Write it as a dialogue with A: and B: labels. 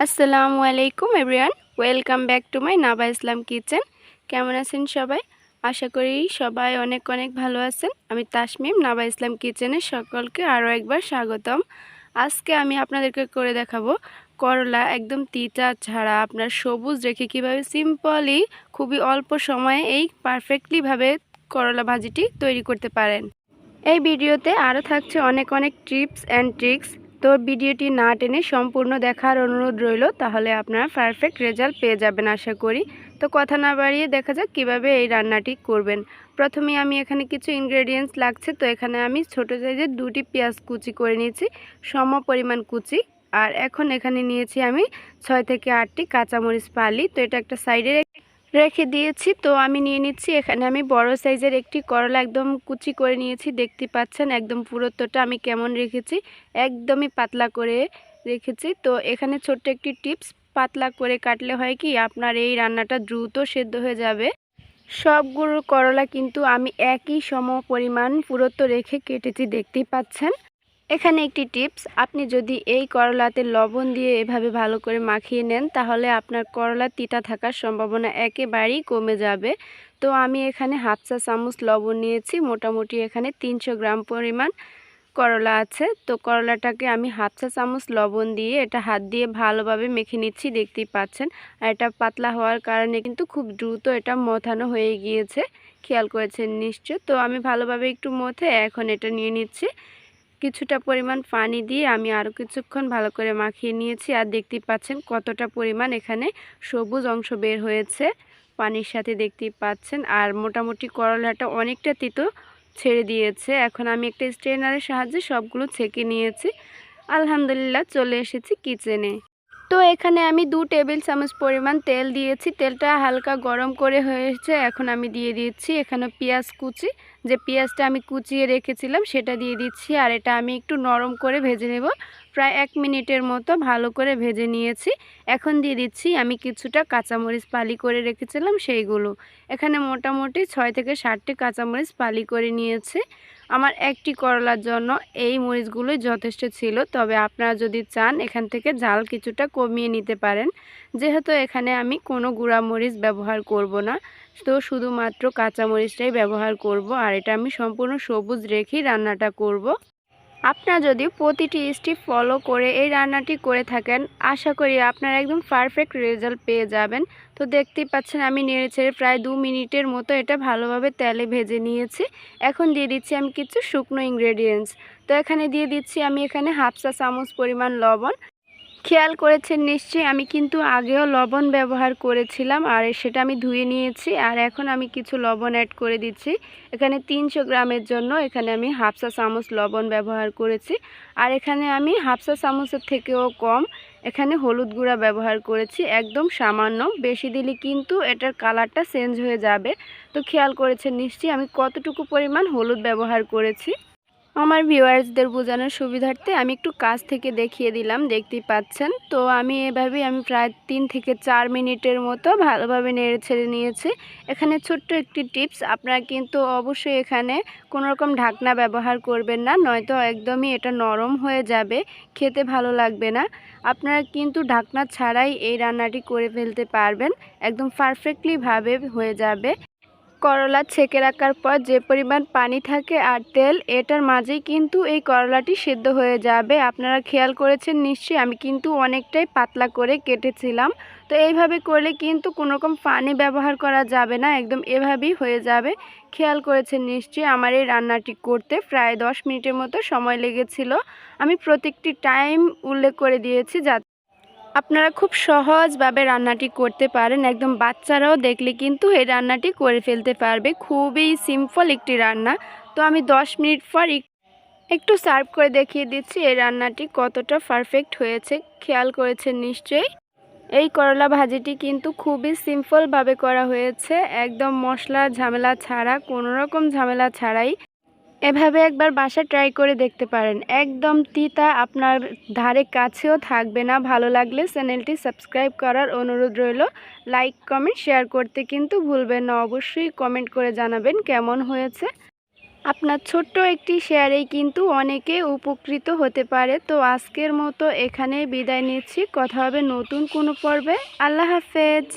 A: আসসালামু আলাইকুম, everyone. Welcome back to my Naba Islam kitchen. কেমন আছেন সবাই? আশা করি সবাই অনেক অনেক ভালো আছেন। আমি তাসমিম, নাবা ইসলাম কিচেনে সকলকে আরও একবার স্বাগতম। আজকে আমি আপনাদেরকে করে দেখাবো করলা একদম তিতা ছাড়া। আপনার সবুজ রেখে কীভাবে সিম্পলি খুবই অল্প সময়ে এই পারফেক্টলিভাবে করলা ভাজিটি তৈরি করতে পারেন। এই ভিডিওতে আরও থাকছে অনেক অনেক টিপস অ্যান্ড ট্রিক্স তো ভিডিওটি না টেনে সম্পূর্ণ দেখার অনুরোধ রইল, তাহলে আপনারা পারফেক্ট রেজাল্ট পেয়ে যাবেন আশা করি। তো কথা না বাড়িয়ে দেখা যাক কীভাবে এই রান্নাটি করবেন। প্রথমে আমি এখানে কিছু ইনগ্রেডিয়েন্টস লাগছে, তো এখানে আমি ছোটো সাইজের দুটি পেঁয়াজ কুচি করে নিয়েছি, সম পরিমাণ কুচি। আর এখন এখানে নিয়েছি আমি ছয় থেকে আটটি কাঁচামরিচ পালি, তো এটা একটা সাইডে রেখে দিয়েছি। তো আমি নিয়ে নিচ্ছি। এখানে আমি বড় সাইজের একটি করলা একদম কুচি করে নিয়েছি। দেখতে পাচ্ছেন একদম পুরোত্বটা আমি কেমন রেখেছি? একদমই পাতলা করে রেখেছি। তো এখানে ছোট্ট একটি টিপস, পাতলা করে কাটলে হয় কি, আপনার এই রান্নাটা দ্রুত সেদ্ধ হয়ে যাবে। সবগুলো করলা কিন্তু আমি একই সম পরিমাণ পুরুত্ব রেখে কেটেছি, দেখতেই পাচ্ছেন। এখানে একটি টিপস, আপনি যদি এই করলাতে লবণ দিয়ে এভাবে ভালো করে মাখিয়ে নেন, তাহলে আপনার করলা তিতা থাকার সম্ভাবনা একেবারেই কমে যাবে। তো আমি এখানে হাফ চা চামচ লবণ নিয়েছি, মোটামুটি এখানে তিনশো গ্রাম পরিমাণ করলা আছে। তো করলাটাকে আমি হাফ চা চামচ লবণ দিয়ে এটা হাত দিয়ে ভালোভাবে মেখে নিচ্ছি, দেখতেই পাচ্ছেন। আর এটা পাতলা হওয়ার কারণে কিন্তু খুব দ্রুত এটা মথানো হয়ে গিয়েছে। খেয়াল করেছেন নিশ্চয় তো আমি ভালোভাবে একটু মথে এখন এটা নিয়ে নিচ্ছি। কিছুটা পরিমাণ পানি দিয়ে আমি আরও কিছুক্ষণ ভালো করে মাখিয়ে নিয়েছি। আর দেখতেই পাচ্ছেন কতটা পরিমাণ এখানে সবুজ অংশ বের হয়েছে পানির সাথে দেখতেই পাচ্ছেন। আর মোটামুটি করলাটা অনেকটা তিতো ছেড়ে দিয়েছে। এখন আমি একটা স্ট্রেনারের সাহায্যে সবগুলো ছেঁকে নিয়েছি। আলহামদুলিল্লাহ চলে এসেছি কিচেনে। তো এখানে আমি দু টেবিল চামচ পরিমাণ তেল দিয়েছি। তেলটা হালকা গরম করে হয়েছে। এখন আমি দিয়ে দিচ্ছি এখানে পেঁয়াজ কুচি যে পেঁয়াজটা আমি কুচিয়ে রেখেছিলাম সেটা দিয়ে দিচ্ছি আর এটা আমি একটু নরম করে ভেজে নেব। প্রায় এক মিনিটের মতো ভালো করে ভেজে নিয়েছি। এখন দিয়ে দিচ্ছি আমি কিছুটা কাঁচামরিচ পালি করে রেখেছিলাম সেইগুলো। এখানে মোটামুটি ছয় থেকে ষাটটি কাঁচামরিচ পালি করে নিয়েছি। আমার একটি করলার জন্য এই মরিচগুলোই যথেষ্ট ছিল, তবে আপনারা যদি চান এখান থেকে জাল কিছুটা কমিয়ে নিতে পারেন। যেহেতু এখানে আমি কোনো গুঁড়া মরিচ ব্যবহার করব না, তো শুধুমাত্র কাঁচামরিচটাই ব্যবহার করব আর এটা আমি সম্পূর্ণ সবুজ রেখেই রান্নাটা করব। আপনারা যদি প্রতিটি স্টেপ ফলো করে এই রান্নাটি করে থাকেন, আশা করি আপনারা একদম পারফেক্ট রেজাল্ট পেয়ে যাবেন। তো দেখতেই পাচ্ছেন আমি নেড়ে ছেড়ে প্রায় দু মিনিটের মতো এটা ভালোভাবে তেলে ভেজে নিয়েছি। এখন দিয়ে দিচ্ছি আমি কিছু শুকনো ইনগ্রেডিয়েন্টস তো এখানে দিয়ে দিচ্ছি আমি এখানে হাফ চা চামচ পরিমাণ লবণ। খেয়াল করেছেন নিশ্চয়ই, আমি কিন্তু আগেও লবণ ব্যবহার করেছিলাম আর সেটা আমি ধুয়ে নিয়েছি আর এখন আমি কিছু লবণ অ্যাড করে দিচ্ছি। এখানে তিনশো গ্রামের জন্য এখানে আমি হাফসা চামচ লবণ ব্যবহার করেছি আর এখানে আমি হাফসা চামচের থেকেও কম এখানে হলুদ গুঁড়া ব্যবহার করেছি, একদম সামান্য। বেশি দিলে কিন্তু এটার কালারটা চেঞ্জ হয়ে যাবে। তো খেয়াল করেছেন নিশ্চয়ই, আমি কতটুকু পরিমাণ হলুদ ব্যবহার করেছি? আমার ভিউয়ার্সদের বোঝানোর সুবিধার্থে আমি একটু কাছ থেকে দেখিয়ে দিলাম, দেখতেই পাচ্ছেন। তো আমি এভাবেই আমি প্রায় তিন থেকে চার মিনিটের মতো ভালোভাবে নেড়ে ছেড়ে নিয়েছি। এখানে ছোট্ট একটি টিপস, আপনারা কিন্তু অবশ্যই এখানে রকম ঢাকনা ব্যবহার করবেন না, নয়তো একদমই এটা নরম হয়ে যাবে, খেতে ভালো লাগবে না। আপনারা কিন্তু ঢাকনা ছাড়াই এই রান্নাটি করে ফেলতে পারবেন, একদম পারফেক্টলিভাবে হয়ে যাবে। করলা ছেঁকে রাখার পর যে পরিমাণ পানি থাকে আর তেল, এটার মাঝেই কিন্তু এই করলাটি সেদ্ধ হয়ে যাবে। আপনারা খেয়াল করেছেন নিশ্চয়ই, আমি কিন্তু অনেকটাই পাতলা করে কেটেছিলাম। তো এইভাবে করলে কিন্তু কোনোরকম পানি ব্যবহার করা যাবে না, একদম এভাবেই হয়ে যাবে। খেয়াল করেছেন নিশ্চয়ই, আমার এই রান্নাটি করতে প্রায় দশ মিনিটের মতো সময় লেগেছিল। আমি প্রত্যেকটি টাইম উল্লেখ করে দিয়েছি যা আপনারা খুব সহজভাবে রান্নাটি করতে পারেন। একদম বাচ্চারাও দেখলে কিন্তু এই রান্নাটি করে ফেলতে পারবে। খুবই সিম্পল একটি রান্না। তো আমি 10 মিনিট পর একটু সার্ভ করে দেখিয়ে দিচ্ছি এই রান্নাটি কতটা পারফেক্ট হয়েছে। খেয়াল করেছেন নিশ্চয়ই? এই করলা ভাজিটি কিন্তু খুবই সিম্পলভাবে করা হয়েছে। একদম মশলা ঝামেলা ছাড়া, কোনো রকম ঝামেলা ছাড়াই এভাবে একবার বাসা ট্রাই করে দেখতে পারেন। একদম তিতা আপনার ধারে কাছেও থাকবে না। ভালো লাগলে চ্যানেলটি সাবস্ক্রাইব করার অনুরোধ রইল। লাইক কমেন্ট শেয়ার করতে কিন্তু ভুলবেন না। অবশ্যই কমেন্ট করে জানাবেন কেমন হয়েছে। আপনার ছোট্ট একটি শেয়ারেই কিন্তু অনেকে উপকৃত হতে পারে। তো আজকের মতো এখানে বিদায় নিচ্ছি। কথা হবে নতুন কোনো পর্বে। আল্লাহ হাফেজ।